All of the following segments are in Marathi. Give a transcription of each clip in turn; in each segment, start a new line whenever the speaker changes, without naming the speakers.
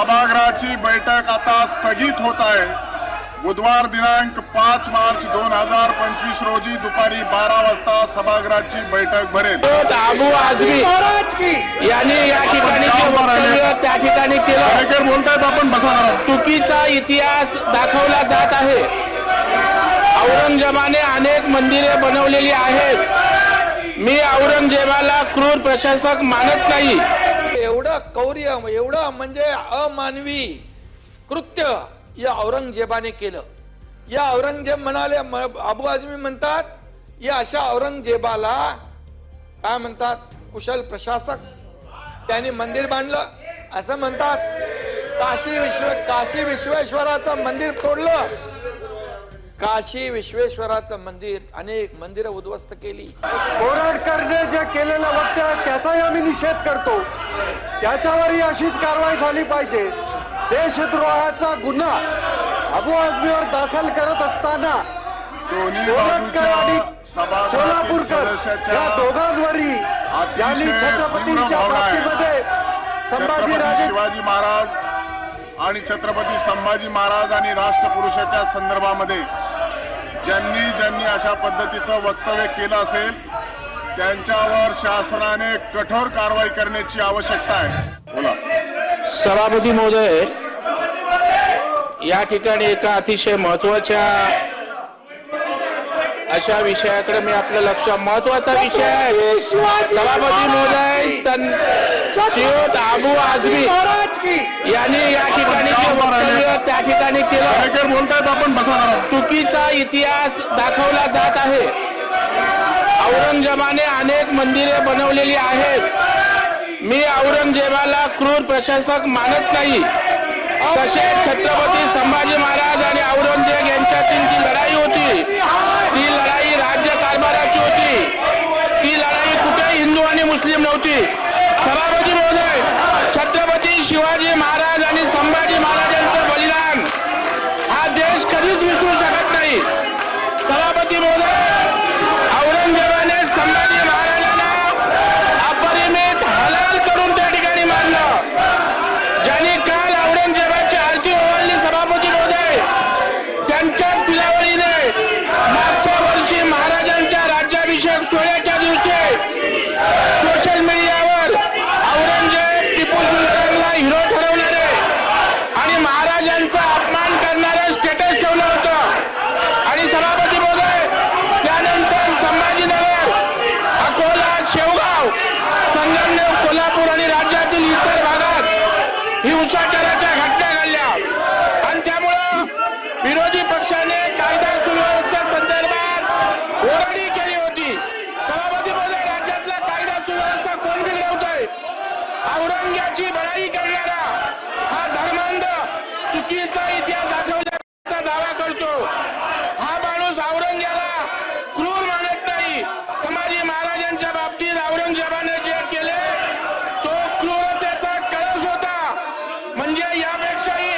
सभागृहाची बैठक आता स्थगित होत आहे. बुधवार दिनांक पाच मार्च दोन हजार पंचवीस रोजी दुपारी बारा वाजता सभागृहाची बैठक भरेल.
अबू आझमी यांनी या ठिकाणी जे वक्तव्य त्या ठिकाणी केलं.
कार्यकर बोलतायत आपण बसा जरा.
चुकीचा इतिहास दाखवला जात आहे. औरंगजेबाने अनेक मंदिरे बनवलेली आहेत. मी औरंगजेबाला क्रूर प्रशासक मानत नाही.
एवढं कौर्य एवढं म्हणजे अमानवी कृत्य या औरंगजेबाने केलं. या औरंगजेब म्हणाले अबू आझमी म्हणतात या अशा औरंगजेबाला काय म्हणतात कुशल प्रशासक त्यांनी मंदिर बांधलं. असं म्हणतात काशी विश्व काशी विश्वेश्वराचं मंदिर तोडलं. काशी विश्वेश्वराचं मंदिर अनेक मंदिरं उद्ध्वस्त केली.
बोराडकरने जे केलेलं वक्तव्य त्याचाही आम्ही निषेध करतो. त्याच्यावरही अशीच कारवाई झाली पाहिजे. देशद्रोहाचा गुन्हा अबू आझमीवर दाखल करत असताना बोराडकर आणि सोलापूरकर या दोघांवरही
अतिशय
छत्रपतींच्या. बाबतीमध्ये
छत्रपती
संभाजीराजे
शिवाजी महाराज आणि छत्रपती संभाजी महाराज आणि राष्ट्रपुरुषाच्या संदर्भामध्ये ज्यांनी ज्यांनी अशा पद्धतीचं वक्तव्य केलं असेल त्यांच्यावर शासनाने कठोर कारवाई करण्याची आवश्यकता आहे. बोला.
सभापती महोदय या ठिकाणी एका अतिशय महत्त्वाच्या अशा विषयाकडे मी आपलं लक्ष महत्त्वाचा विषय आहे. सभापती महोदय सन शिवत आबू आझमी यांनी या ठिकाणी जे वक्तव्य त्या ठिकाणी केलं.
बोलतायत आपण बसा जरा
चुकीचा इतिहास दाखवला जात आहे. औरंगजेबाने अनेक मंदिरे बनवलेली आहेत. मी औरंगजेबाला क्रूर प्रशासक मानत नाही. तसेच छत्रपती संभाजी महाराज आणि औरंगजेब यांच्यातील जी लढाई होती ती लढाई राज्य कारभाराची होती ती लढाई कुठे हिंदू आणि मुस्लिम नव्हती सभापती महोदय छत्रपती शिवाजी महाराज आणि संभाजी महाराजांचं बलिदान हा देश कधीच विसरू शकत नाही सभापती महोदय औरंगजेबाने संभाजी महाराजांना अपरिमित हलाल करून त्या ठिकाणी मारलं ज्यांनी काल औरंगजेबाची आरती ओवाळली सभापती महोदय त्यांच्याच पिलावळीने मागच्या वर्षी महाराजांच्या राज्याभिषेक सोहळ्याच्या दिवशी सोशल मीडियावर औरंगजेब टिपू सुलतानला हिरो ठरवणारे आणि महाराजांचा अपमान करणारं स्टेटस ठेवलं होतं आणि सभापती महोदय त्यानंतर संभाजीनगर अकोला शेवगाव संगमनेर कोल्हापूर आणि राज्यातील इतर भागात हिंसाचाराच्या घटना घडल्या आणि त्यामुळं विरोधी पक्षाने कायदा सुव्यवस्थेसंदर्भात ओरडी केली होती सभापती महोदय राज्यातला कायदा सुव्यवस्था कोण बिघडवतोय औरंग्याची बळाई करणारा हा धर्मांध चुकीचा इतिहास दाखवल्याचा दावा करतो हा माणूस औरंग्याला क्रूर मानत नाही संभाजी महाराजांच्या बाबतीत औरंगजेबाने जे केले तो क्रूरतेचा कळस होता म्हणजे यापेक्षाही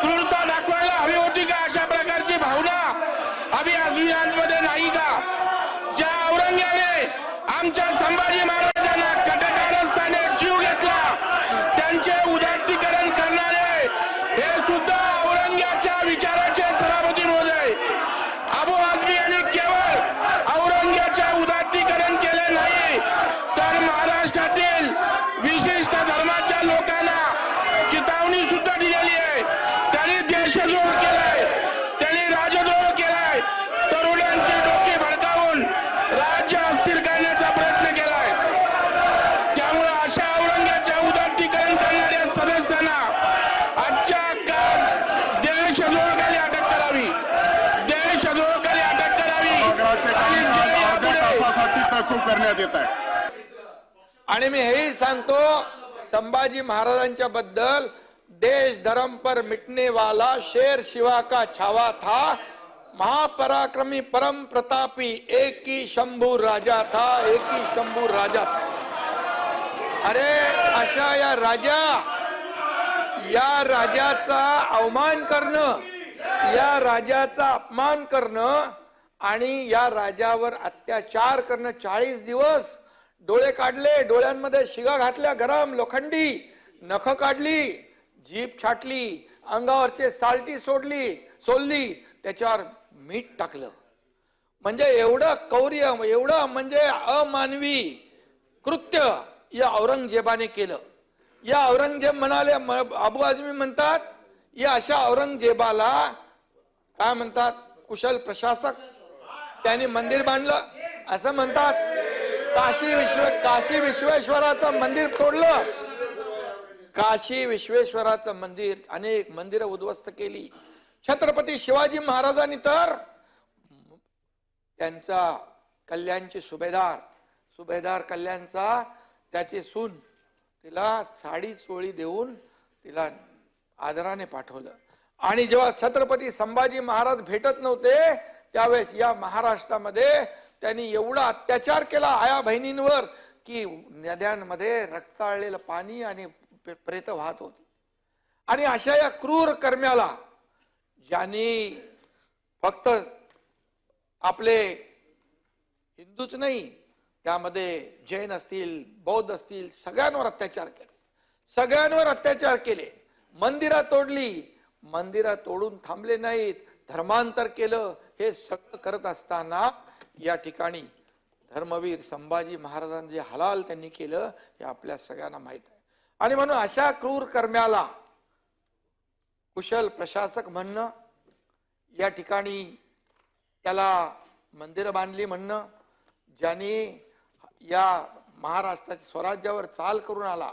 क्रूरता दाखवायला हवी होती का अशा प्रकारची भावना अभि अभियानमध्ये नाही का ज्या औरंग्याने आमच्या संभाजी महाराजांना कटकारस्थाने जीव घेतला त्यांचे उदात्तीकरण करणारे हे सुद्धा औरंग्याच्या विचाराचे सभापती महोदय अबू आझमी यांनी केवळ औरंग्याच्या उदात्तीकरण केले नाही तर महाराष्ट्रातील विशिष्ट धर्माच्या लोकांना चितावणी सुद्धा दिलेली आहे त्यांनी देशद्रोह केलाय त्यांनी राजद्रोह केलाय तरुणांचे डोके भडकावून राज्य अस्थिर करण्याचा प्रयत्न केलाय त्यामुळे अशा औरंग्याच्या उदात्तीकरण करणाऱ्या सदस्यांना आजच्या काळात देशद्रोहाखाली अटक करावी देशद्रोहाखाली अटक करावी
सभागृहाचे
आणि
कामकाज
जे
अर्ध्या
यापुढे-
तासासाठी तहकूब करण्यात येत आहे.
आणि मी हेही सांगतो संभाजी महाराजांच्या बद्दल देश धर्म पर मिटने वाला शेर शिवा का छावा था महापराक्रमी परम प्रतापी एक ही शंभू राजा था एक ही शंभू राजा था। अरे अशा या राजा या राजाचा अवमान करणं या राजाचा अपमान करणं आणि या राजावर अत्याचार करणं चाळीस दिवस डोळे काढले डोळ्यांमध्ये शिगा घातल्या गरम लोखंडी नख काढली जीप छाटली अंगावरचे साल्टी सोडली सोलली त्याच्यावर मीठ टाकलं. म्हणजे एवढं कौर्य एवढं म्हणजे अमानवी कृत्य या औरंगजेबाने केलं. या औरंगजेब म्हणाले अबू आजमी म्हणतात या अशा औरंगजेबाला काय म्हणतात कुशल प्रशासक त्यांनी मंदिर बांधलं. असं म्हणतात काशी विश्व काशी विश्वेश्वराचं मंदिर तोडलं. काशी विश्वेश्वराचं मंदिर अनेक मंदिरं उद्ध्वस्त केली. छत्रपती शिवाजी महाराजांनी तर त्यांचा कल्याणचे सुभेदार सुभेदार कल्याणचा त्याची सून तिला साडी चोळी देऊन तिला आदराने पाठवलं. आणि जेव्हा छत्रपती संभाजी महाराज भेटत नव्हते त्यावेळेस या महाराष्ट्रामध्ये त्यांनी एवढा अत्याचार केला आया बहिणींवर की नद्यांमध्ये रक्ताळलेलं पाणी आणि प्रेत वाहत होती. आणि अशा या क्रूर कर्म्याला ज्यांनी फक्त आपले हिंदूच नाही त्यामध्ये जैन असतील बौद्ध असतील सगळ्यांवर अत्याचार केले. सगळ्यांवर अत्याचार केले. मंदिरं तोडली. मंदिरं तोडून थांबले नाहीत. धर्मांतर केलं हे सगळं करत असताना या ठिकाणी धर्मवीर संभाजी महाराजांनी जे हलाल त्यांनी केलं हे आपल्या सगळ्यांना माहीत आहे. आणि म्हणून अशा क्रूर कर्म्याला कुशल प्रशासक म्हणणं या ठिकाणी त्याला मंदिरं बांधली म्हणणं ज्यांनी या महाराष्ट्राच्या स्वराज्यावर चाल करून आला.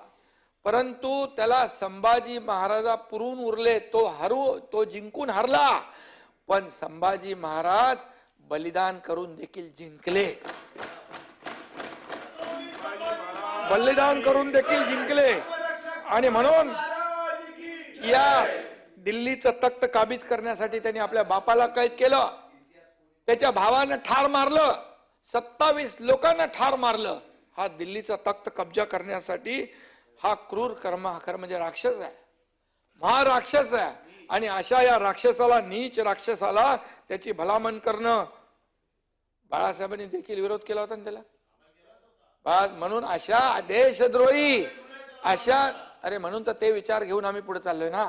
परंतु त्याला संभाजी महाराजा पुरून उरले तो हरू तो जिंकून हरला. पण संभाजी महाराज बलिदान करून देखील जिंकले. बलिदान करून देखील जिंकले. आणि म्हणून या दिल्लीचं तख्त काबीज करण्यासाठी त्यांनी आपल्या बापाला कैद केलं. त्याच्या भावानं ठार मारलं. सत्तावीस लोकांना ठार मारलं. हा दिल्लीचा तख्त कब्जा करण्यासाठी हा क्रूर कर्म म्हणजे राक्षस आहे. महाराक्षस आहे. आणि अशा या राक्षसाला नीच राक्षसाला त्याची भलामण करणं. बाळासाहेबांनी देखील विरोध केला होता ना त्याला? म्हणून अशा देशद्रोही अशा अरे म्हणून तर ते विचार घेऊन आम्ही पुढे चाललोय ना.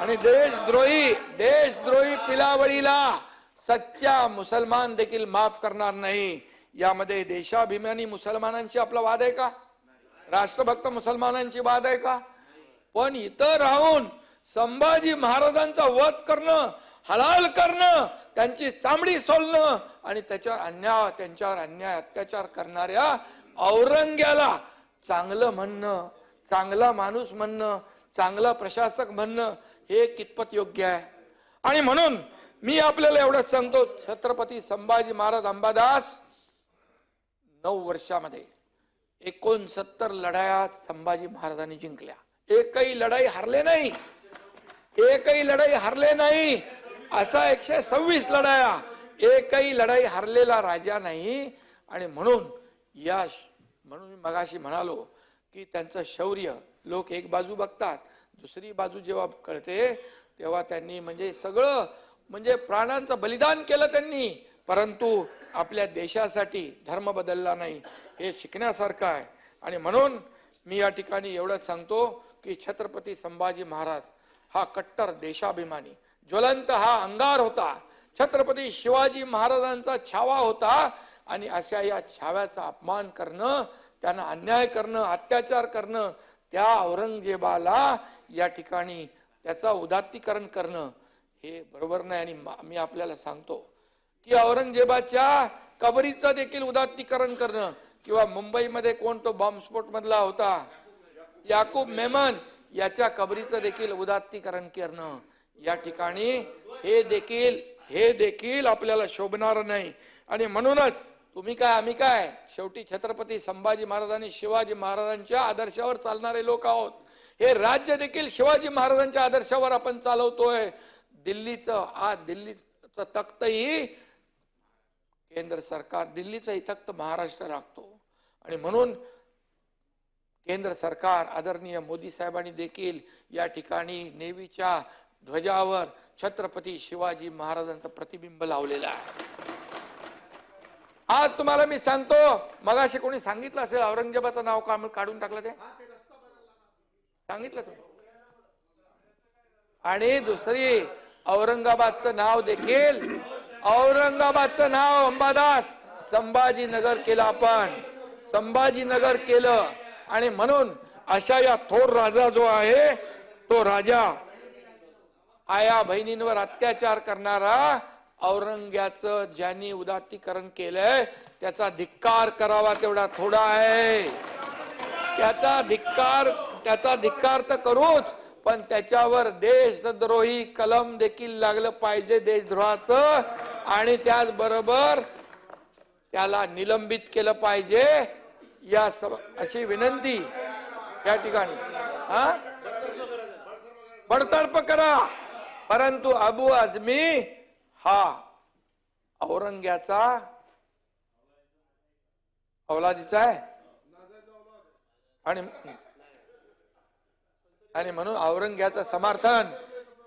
आणि देशद्रोही देशद्रोही पिलावळीला सच्चा मुसलमान देखील माफ करणार नाही. यामध्ये देशाभिमानी मुसलमानांशी आपला वाद आहे का? राष्ट्रभक्त मुसलमानांची वाद आहे का? पण इथं राहून संभाजी महाराजांचा वध करणं हलाल करणं त्यांची चामडी सोलणं आणि त्याच्यावर अन्याय त्यांच्यावर अन्याय अत्याचार करणाऱ्या औरंग्याला चांगलं म्हणणं चांगला माणूस म्हणणं चांगला प्रशासक म्हणणं हे कितपत योग्य आहे? आणि म्हणून मी आपल्याला एवढंच सांगतो छत्रपती संभाजी महाराज अंबादास नऊ वर्षामध्ये एकोणसत्तर लढायात संभाजी महाराजांनी जिंकल्या. एकही लढाई हरले नाही. एकही लढाई हरले नाही. असा एकशे सव्वीस लढाया. एकही लढाई हरलेला राजा नाही. आणि म्हणून या म्हणून मी मगाशी म्हणालो की त्यांचं शौर्य लोक एक बाजू बघतात दुसरी बाजू जेव्हा कळते तेव्हा त्यांनी म्हणजे सगळं म्हणजे प्राणांचं बलिदान केलं त्यांनी. परंतु आपल्या देशासाठी धर्म बदलला नाही. हे शिकण्यासारखं आहे. आणि म्हणून मी या ठिकाणी एवढंच सांगतो की छत्रपती संभाजी महाराज हा कट्टर देशाभिमानी. ज्वलंत हा अंगार होता. छत्रपती शिवाजी महाराजांचा छावा होता आणि अशा या छाव्याचा अपमान करणं त्यांना अन्याय करणं अत्याचार करणं त्या औरंगजेबाला या ठिकाणी त्याचा उदात्तीकरण करणं हे बरोबर नाही आणि मी आपल्याला सांगतो की औरंगजेबाच्या कबरीचं देखील उदात्तीकरण करणं किंवा मुंबईमध्ये कोण तो बॉम्बस्फोट मधला होता? याकूब मेमन. याच्या कबरीचं देखील उदात्तीकरण करणं. या ठिकाणी हे देखील हे देखील आपल्याला शोभणार नाही. आणि म्हणूनच तुम्ही काय आम्ही काय? शेवटी छत्रपती संभाजी महाराज आणि शिवाजी महाराजांच्या आदर्शावर चालणारे लोक आहोत. हे राज्य देखील शिवाजी महाराजांच्या आदर्शावर आपण चालवतोय. दिल्लीचं आज दिल्लीचं तख्तही केंद्र सरकार दिल्लीचंही तख्त महाराष्ट्र राखतो. आणि म्हणून केंद्र सरकार आदरणीय मोदी साहेबांनी देखील या ठिकाणी नेव्हीच्या ध्वजावर छत्रपती शिवाजी महाराजांचं प्रतिबिंब लावलेलं आहे. आज तुम्हाला मी सांगतो मगाशी कोणी सांगितलं असेल औरंगजेबाचं नाव का काढून टाकलं ते? सांगितलं तुम्ही. आणि दुसरी औरंगाबादचं नाव देखील औरंगाबादचं नाव अंबादास संभाजीनगर केलं आपण. संभाजीनगर केलं. आणि म्हणून अशा या थोर राजा जो आहे तो राजा आया बहिणींवर अत्याचार करणारा औरंग्याचं ज्यांनी उदात्तीकरण केलंय त्याचा धिक्कार करावा तेवढा थोडा आहे. त्याचा धिक्कार त्याचा धिक्कार तर करूच पण त्याच्यावर देशद्रोही कलम देखील लागलं पाहिजे देशद्रोहाचं आणि त्याचबरोबर त्याला निलंबित केलं पाहिजे. या सब अशी विनंती या ठिकाणी. हा? बडतर्फ करा. परंतु अबू आझमी हा औरंग्याचा औलादीचा आहे. आणि आणि म्हणून औरंग्याचं समर्थन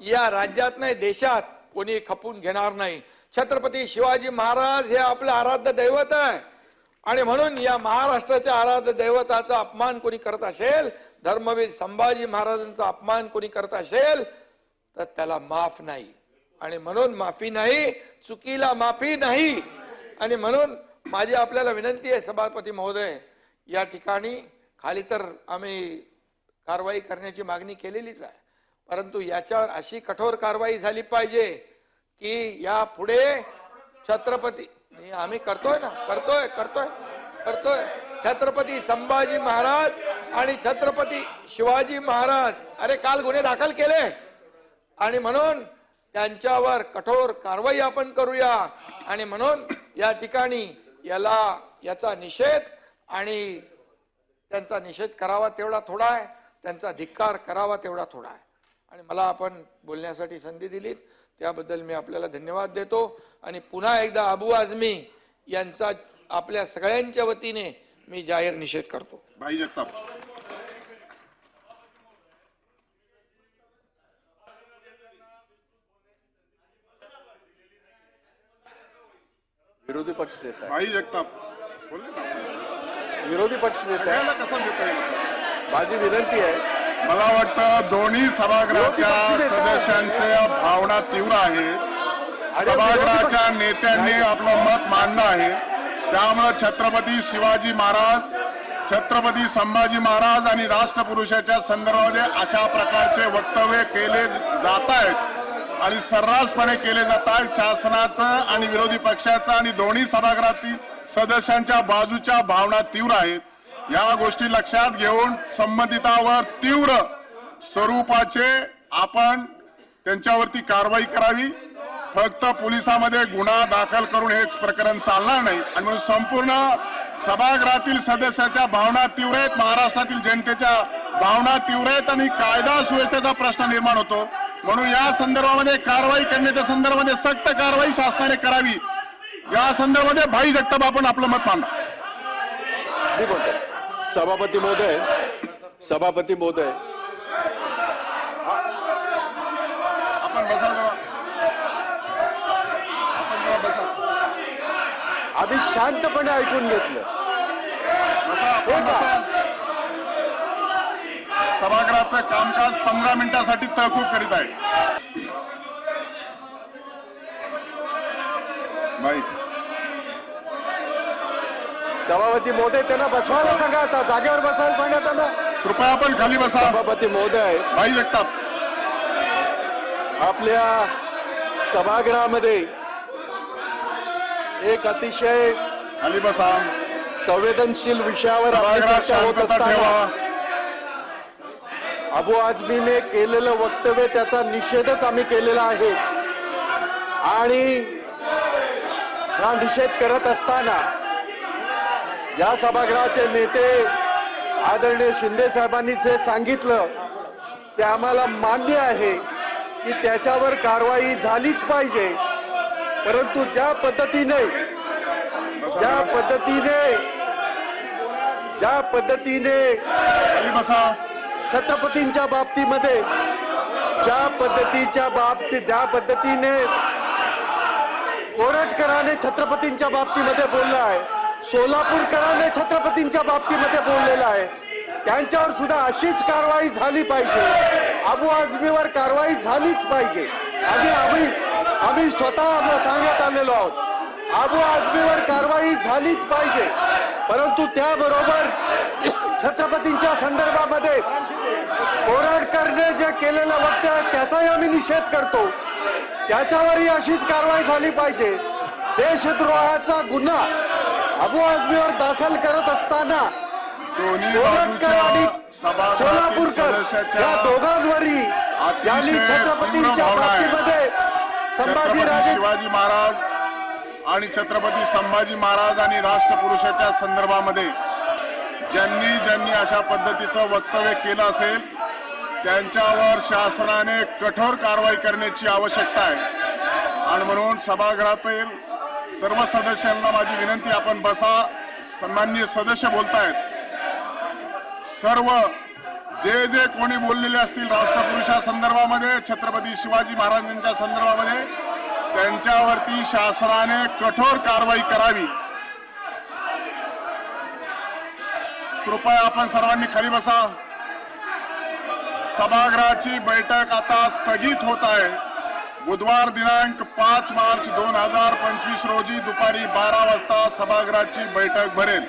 या राज्यात नाही देशात कोणी खपून घेणार नाही. छत्रपती शिवाजी महाराज हे आपलं आराध्य दैवत आहे. आणि म्हणून या महाराष्ट्राच्या आराध्य दैवताचा अपमान कोणी करत असेल धर्मवीर संभाजी महाराजांचा अपमान कोणी करत असेल तर त्याला माफ नाही. आणि म्हणून माफी नाही चुकीला माफी नाही. आणि म्हणून माझी आपल्याला विनंती आहे सभापती महोदय या ठिकाणी खाली तर आम्ही कारवाई करण्याची मागणी केलेलीच आहे. परंतु याच्यावर अशी कठोर कारवाई झाली पाहिजे की या पुढे छत्रपती आम्ही करतोय ना करतोय करतोय करतोय. छत्रपती संभाजी महाराज आणि छत्रपती शिवाजी महाराज. अरे काल गुन्हे दाखल केले. आणि म्हणून त्यांच्यावर कठोर कारवाई आपण करूया. आणि म्हणून या ठिकाणी याला याचा निषेध आणि त्यांचा निषेध करावा तेवढा थोडा आहे. त्यांचा धिक्कार करावा तेवढा थोडा आहे. आणि मला आपण बोलण्यासाठी संधी दिलीत. त्याबद्दल मी आपल्याला धन्यवाद देतो. आणि पुन्हा एकदा अबू आझमी यांचा आपल्या सगळ्यांच्या वतीने मी जाहीर निषेध करतो.
भाई जगताप.
विरोधी पक्ष नेता
भाई जगताप.
विरोधी पक्ष नेता आहे.
सगळ्याला कसं देता
माझी विनंती आहे
मला वाटतं दोन्ही सभागृहाच्या सदस्यांच्या भावना तीव्र आहेत सभागृहाच्या नेत्यांनी आपलं मत मांडलं आहे. त्यामुळे छत्रपती शिवाजी महाराज छत्रपती संभाजी महाराज आणि राष्ट्रपुरुषाच्या संदर्भामध्ये अशा प्रकारचे वक्तव्य केले जात आहेत आणि सर्रासपणे केले जात आहेत. शासनाचं आणि विरोधी पक्षाचं आणि दोन्ही सभागृहातील सदस्यांच्या बाजूच्या भावना तीव्र आहेत. या गोष्टी लक्षात घेऊन संबंधितावर तीव्र स्वरूपाचे आपण त्यांच्यावरती कारवाई करावी. फक्त पोलिसामध्ये गुन्हा दाखल करून हे प्रकरण चालणार नाही. आणि म्हणून संपूर्ण सभागृहातील सदस्याच्या भावना तीव्र आहेत. महाराष्ट्रातील जनतेच्या भावना तीव्र आहेत आणि कायदा सुव्यवस्थेचा प्रश्न निर्माण होतो. म्हणून या संदर्भामध्ये कारवाई करण्याच्या संदर्भामध्ये सक्त कारवाई शासनाने करावी. या संदर्भामध्ये भाई जगताप आपण आपलं मत मांडा.
बोलतो सभापती महोदय सभापती महोदय.
आपण बसा जरा. आपण जरा बसा.
आम्ही शांतपणे ऐकून घेतलं.
बसा सभागृहाचं कामकाज पंधरा मिनिटासाठी तहकूब करीत आहे.
सभापती महोदय त्यांना बसवायला सांगा आता जागेवर बसायला सांगा त्यांना.
कृपया आपण खाली बसा.
सभापती महोदय
भाई जगताप.
आपल्या सभागृहामध्ये एक अतिशय
खाली बसा.
संवेदनशील विषयावर अबू आझमीने केलेलं वक्तव्य त्याचा निषेधच आम्ही केलेला आहे. आणि हा निषेध करत असताना या सभागृहाचे नेते आदरणीय शिंदे साहेबांनी जे सांगितलं ते आम्हाला मान्य आहे की त्याच्यावर कारवाई झालीच पाहिजे. परंतु ज्या पद्धतीने ज्या पद्धतीने ज्या पद्धतीने छत्रपतींच्या बाबतीमध्ये ज्या पद्धतीच्या बाबतीत ज्या पद्धतीने कोरटकराने छत्रपतींच्या बाबतीमध्ये बोललं आहे. सोलापूरकराने छत्रपतींच्या बाबतीमध्ये बोललेलं आहे. त्यांच्यावर सुद्धा अशीच कारवाई झाली पाहिजे. अबू आझमीवर कारवाई झालीच पाहिजे. आणि आम्ही आम्ही स्वतः आम्हाला सांगत आलेलो आहोत. अबू आझमीवर कारवाई झालीच पाहिजे. परंतु त्याबरोबर छत्रपतींच्या संदर्भामध्ये कोराडकरने जे केलेलं वक्त त्याचाही आम्ही निषेध करतो. त्याच्यावरही अशीच कारवाई झाली पाहिजे. देशद्रोहाचा गुन्हा अबू आझमीवर दाखल करत असताना सोलापूरकर या दोघांवरही यांनी
तीव्र
छत्रपतींच्या. बाबतीमध्ये संभाजी
छत्रपती
राजे
शिवाजी महाराज आणि छत्रपती संभाजी महाराज आणि राष्ट्रपुरुषाच्या संदर्भामध्ये ज्यांनी ज्यांनी अशा पद्धतीचं वक्तव्य केलं असेल त्यांच्यावर शासनाने कठोर कारवाई करण्याची आवश्यकता आहे आणि म्हणून सभागृहातील सर्व सदस्यांना माझी विनंती आपण बसा. सन्माननीय सदस्य बोलतायत. सर्व जे जे कोणी बोललेले असतील राष्ट्रपुरुषा संदर्भामध्ये छत्रपती शिवाजी महाराजांच्या संदर्भामध्ये त्यांच्यावरती शासनाने कठोर कारवाई करावी. कृपया आपण सर्वांनी खाली बसा. सभागृहाची बैठक आता स्थगित होत आहे. बुधवार दिनांक पाच मार्च दोन हजार पंचवीस रोजी दुपारी बारा वाजता सभागृहाची बैठक भरेल.